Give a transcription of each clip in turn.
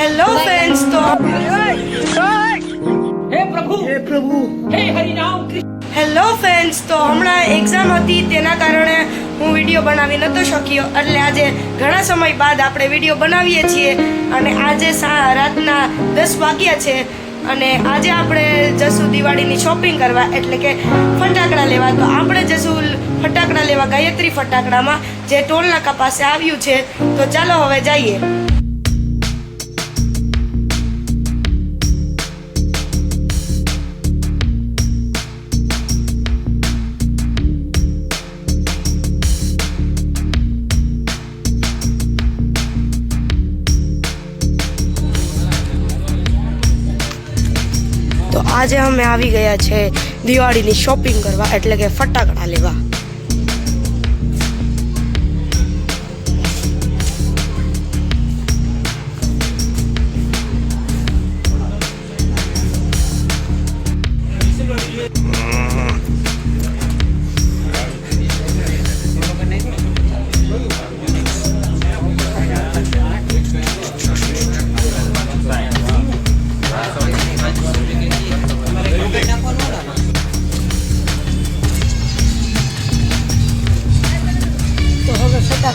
Hello friends તો હે પ્રભુ. હે પ્રભુ. હે હરિ નામ હેલો ફ્રેન્ડ્સ તો હમણાં એક્ઝામ હતી તેના કારણે હું વીડિયો બનાવી નહોતો શક્યો. એટલે આજે ઘણા સમય બાદ આપણે વીડિયો બનાવીએ છીએ. અને આજે સા- રાતના દસ વાગ્યા છે. અને આજે આપણે જશું દિવાળીની શોપિંગ કરવા એટલે કે ફટાકડા લેવા. તો આપણે જશું ફટાકડા લેવા ગાયત્રી ફટાકડામાં જે ટોલ નાકા પાસે આવ્યું છે. તો ચાલો હવે જઈએ. તો આજે અમે આવી ગયા છે દિવાળીની શોપિંગ કરવા એટલે કે ફટાકડા લેવા.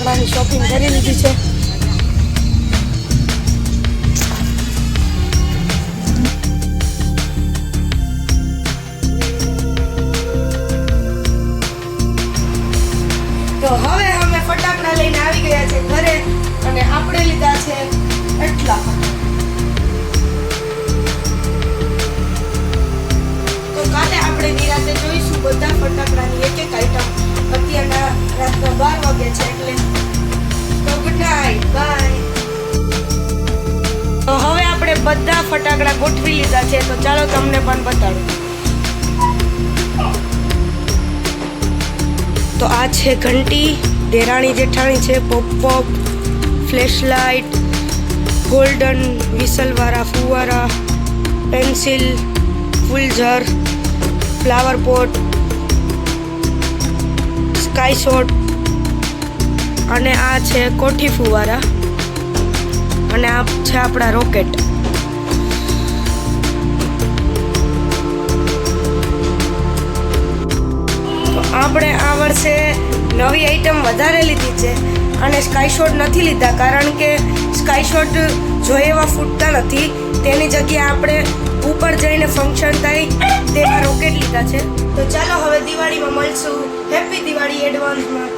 ફટાકડાની શોપિંગ કરી લીધી છે. તો હવે અમે ફટાકડા લઈને આવી ગયા છે ઘરે અને આપણે લીધા છે એટલા. બધા ફટાકડા ગોઠવી લીધા છે, તો ચાલો તમને પણ બતાડું. તો આ છે ઘંટી, દેરાણી જેઠાણી છે pop pop flash light golden વિસલવાળા ફુવારા, પેન્સિલ, ફૂલઝર, ફ્લાવર પોટ, સ્કાય શોટ અને આ છે કોઠી ફુવારા. અને આ છે આપણા રોકેટ. આપણે આ વર્ષે નવી આઈટમ વધારે લીધી છે અને સ્કાય શોટ નથી લીધા, કારણ કે સ્કાય શોટ જોઈએ એવા ફૂટતા નથી. તેની જગ્યાએ આપણે ઉપર જઈને ફંક્શન થાય તેવા રોકેટ લીધા છે. તો ચાલો હવે દિવાળીમાં મળશું. હેપી દિવાળી એડવાન્સમાં